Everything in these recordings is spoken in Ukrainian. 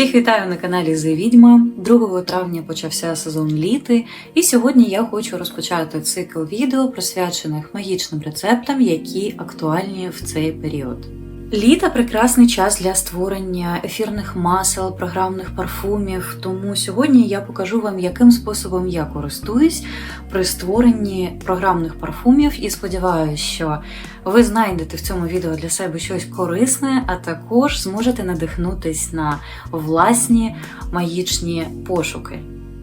Усіх вітаю на каналі The Відьма. 2 травня почався сезон літи, і сьогодні я хочу розпочати цикл відео, присвячених магічним рецептам, які актуальні в цей період. Літо прекрасний час для створення ефірних масел, програмних парфумів. Тому сьогодні я покажу вам, яким способом я користуюсь при створенні програмних парфумів, і сподіваюся, що ви знайдете в цьому відео для себе щось корисне, а також зможете надихнутись на власні магічні пошуки.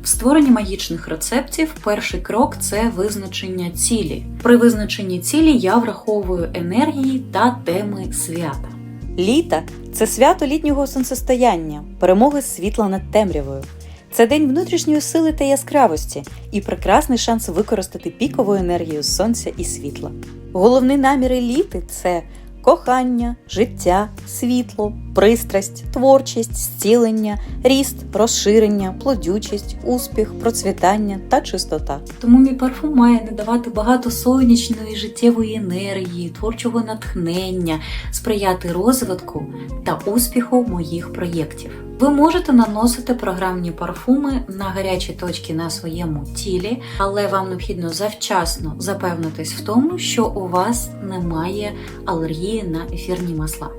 В створенні магічних рецептів перший крок це визначення цілі. При визначенні цілі я враховую енергії та теми свята. Літа це свято літнього сонцестояння, перемоги світла над темрявою. Це день внутрішньої сили та яскравості і прекрасний шанс використати пікову енергію сонця і світла. Головні наміри літи це кохання, життя, світло, пристрасть, творчість, зцілення, ріст, розширення, плодючість, успіх, процвітання та чистота. Тому мій парфум має надавати багато сонячної життєвої енергії, творчого натхнення, сприяти розвитку та успіху моїх проєктів. Ви можете наносити програмні парфуми на гарячі точки на своєму тілі, але вам необхідно завчасно запевнитись в тому, що у вас немає алергії на ефірні масла.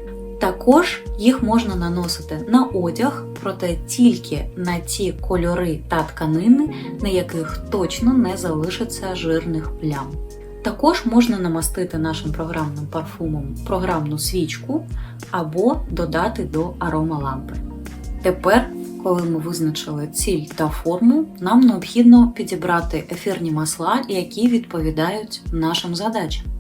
Також їх можна наносити на одяг, проте тільки на ті кольори та тканини, на яких точно не залишиться жирних плям. Також можна намастити нашим програмним парфумом програмну свічку або додати до аромалампи. Тепер, коли ми визначили ціль та форму, нам необхідно підібрати ефірні масла, які відповідають нашим задачам.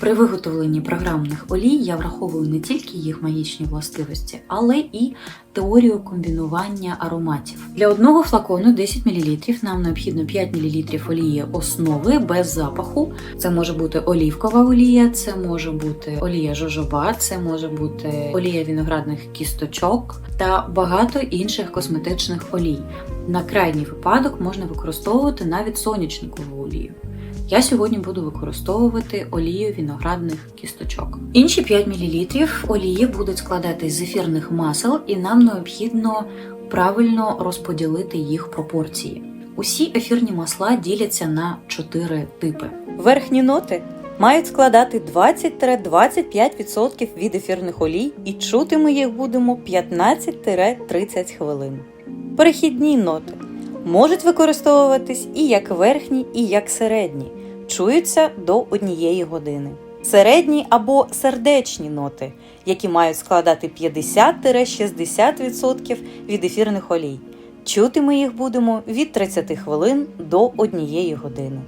При виготовленні програмних олій я враховую не тільки їх магічні властивості, але і теорію комбінування ароматів. Для одного флакону 10 мл нам необхідно 5 мл олії основи без запаху. Це може бути олівкова олія, це може бути олія жожоба, це може бути олія виноградних кісточок та багато інших косметичних олій. На крайній випадок можна використовувати навіть сонячникову олію. Я сьогодні буду використовувати олію виноградних кісточок. Інші 5 мл олії будуть складатись з ефірних масел, і нам необхідно правильно розподілити їх пропорції. Усі ефірні масла діляться на 4 типи. Верхні ноти мають складати 20-25% від ефірних олій, і чути ми їх будемо 15-30 хвилин. Перехідні ноти можуть використовуватись і як верхні, і як середні, чуються до однієї години. Середні або сердечні ноти, які мають складати 50-60% від ефірних олій. Чути ми їх будемо від 30 хвилин до 1 години.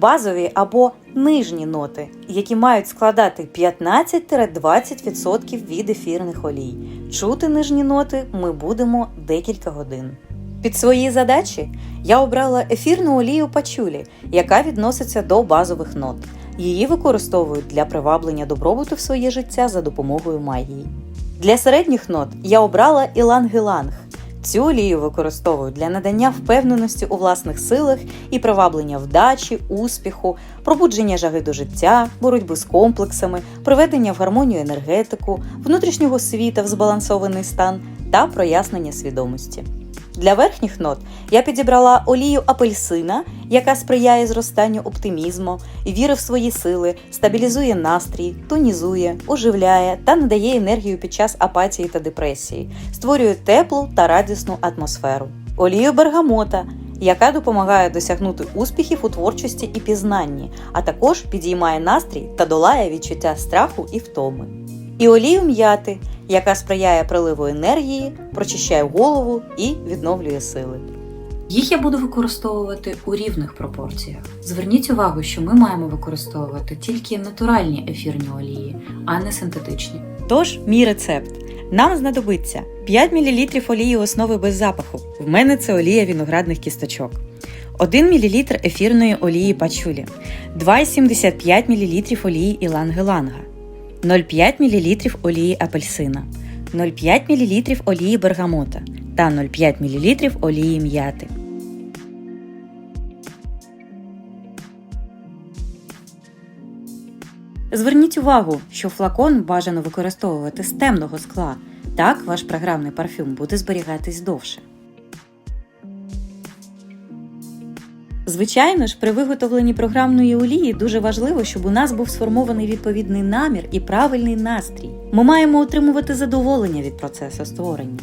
Базові або нижні ноти, які мають складати 15-20% від ефірних олій. Чути нижні ноти ми будемо декілька годин. Під свої задачі я обрала ефірну олію пачулі, яка відноситься до базових нот. Її використовують для приваблення добробуту в своє життя за допомогою магії. Для середніх нот я обрала іланг-іланг. Цю олію використовують для надання впевненості у власних силах і приваблення вдачі, успіху, пробудження жаги до життя, боротьби з комплексами, приведення в гармонію енергетику, внутрішнього світа в збалансований стан та прояснення свідомості. Для верхніх нот я підібрала олію апельсина, яка сприяє зростанню оптимізму, віри в свої сили, стабілізує настрій, тонізує, оживляє та надає енергію під час апатії та депресії, створює теплу та радісну атмосферу. Олію бергамота, яка допомагає досягнути успіхів у творчості і пізнанні, а також підіймає настрій та долає відчуття страху і втоми. І олію м'яти, яка сприяє приливу енергії, прочищає голову і відновлює сили. Їх я буду використовувати у рівних пропорціях. Зверніть увагу, що ми маємо використовувати тільки натуральні ефірні олії, а не синтетичні. Тож, мій рецепт. Нам знадобиться 5 мл олії основи без запаху. В мене це олія виноградних кісточок. 1 мл ефірної олії пачулі, 2,75 мл олії іланг-іланга, 0,5 мл олії апельсина, 0,5 мл олії бергамота та 0,5 мл олії м'яти. Зверніть увагу, що флакон бажано використовувати з темного скла. Так ваш програмний парфюм буде зберігатись довше. Звичайно ж, при виготовленні програмної олії дуже важливо, щоб у нас був сформований відповідний намір і правильний настрій. Ми маємо отримувати задоволення від процесу створення.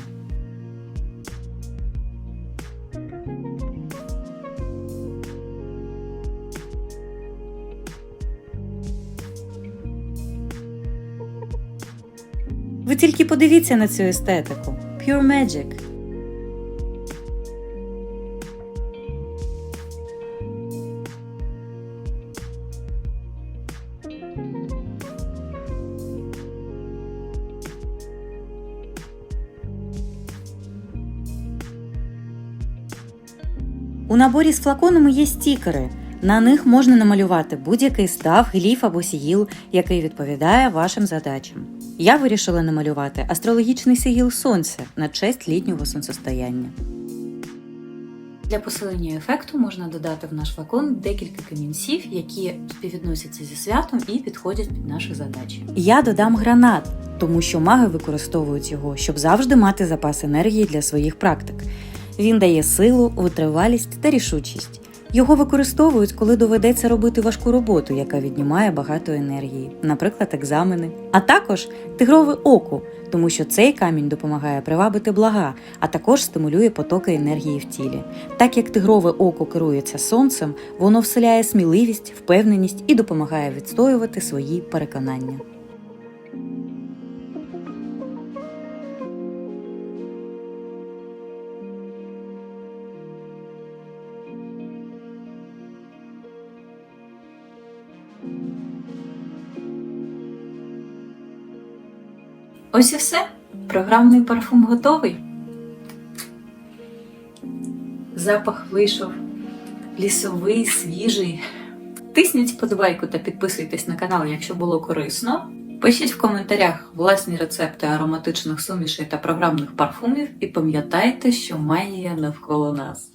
Ви тільки подивіться на цю естетику. Pure Magic. У наборі з флаконами є стікери. На них можна намалювати будь-який став, гліф або сігіл, який відповідає вашим задачам. Я вирішила намалювати астрологічний сигіл сонця на честь літнього сонцестояння. Для посилення ефекту можна додати в наш флакон декілька камінців, які співвідносяться зі святом і підходять під наші задачі. Я додам гранат, тому що маги використовують його, щоб завжди мати запас енергії для своїх практик. Він дає силу, витривалість та рішучість. Його використовують, коли доведеться робити важку роботу, яка віднімає багато енергії, наприклад, екзамени. А також тигрове око, тому що цей камінь допомагає привабити блага, а також стимулює потоки енергії в тілі. Так як тигрове око керується сонцем, воно вселяє сміливість, впевненість і допомагає відстоювати свої переконання. Ось і все. Програмний парфум готовий. Запах вийшов лісовий, свіжий. Тисніть вподобайку та підписуйтесь на канал, якщо було корисно. Пишіть в коментарях власні рецепти ароматичних сумішей та програмних парфумів і пам'ятайте, що магія навколо нас.